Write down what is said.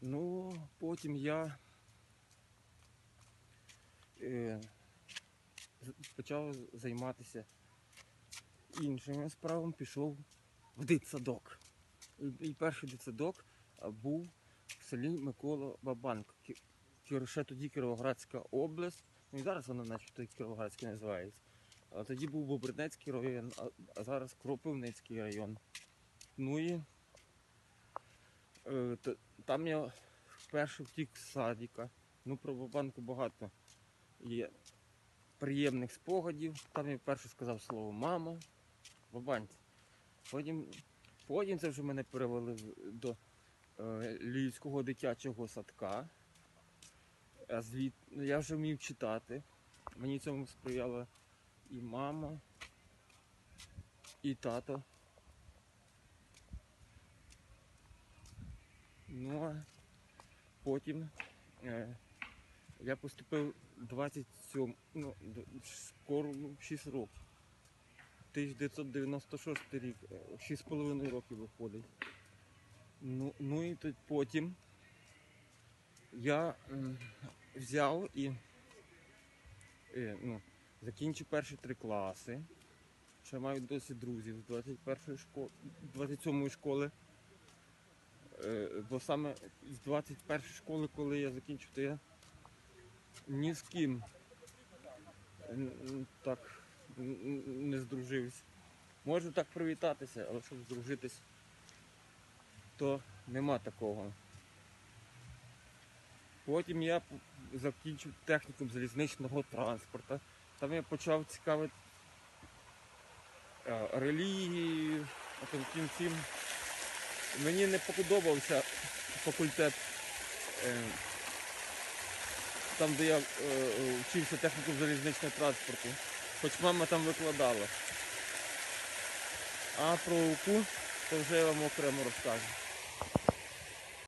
Ну, потім я е, почав займатися іншими справами, пішов в дитсадок. І, перший дитсадок був в селі Микола Бабанк. Ще тоді Кіровоградська область. Ну і зараз вона начебто Кіровоградська називається. А тоді був Бобринецький район, а, зараз Кропивницький район. Ну і е, там я вперше втік з садика. Ну, про Бабанку багато є приємних спогадів. Там я вперше сказав слово мама, бабанці. Потім, потім це вже мене перевели до е, Львівського дитячого садка. А звід... ну, я вже вмів читати. Мені цьому сприяла і мама, і тато. Ну а потім е, я поступив 27, ну, скоро ну, 6 років. 1996 рік, 6,5 років виходить. Ну, ну і тут потім я м, взяв і е, ну, закінчив перші три класи. Ще маю досі друзів з 21 школи, 27 школи. Е, Бо саме з 21 школи, коли я закінчив, то я ні з ким так не здружився. Можу так привітатися, але щоб здружитись, то нема такого. Потім я закінчив технікум залізничного транспорту. Там я почав цікавити е, релігією, а таким цим. Мені не подобався факультет, е, там, де я е, вчився техніку залізничного транспорту, хоч мама там викладала. А про УКУ, то вже я вам окремо розкажу.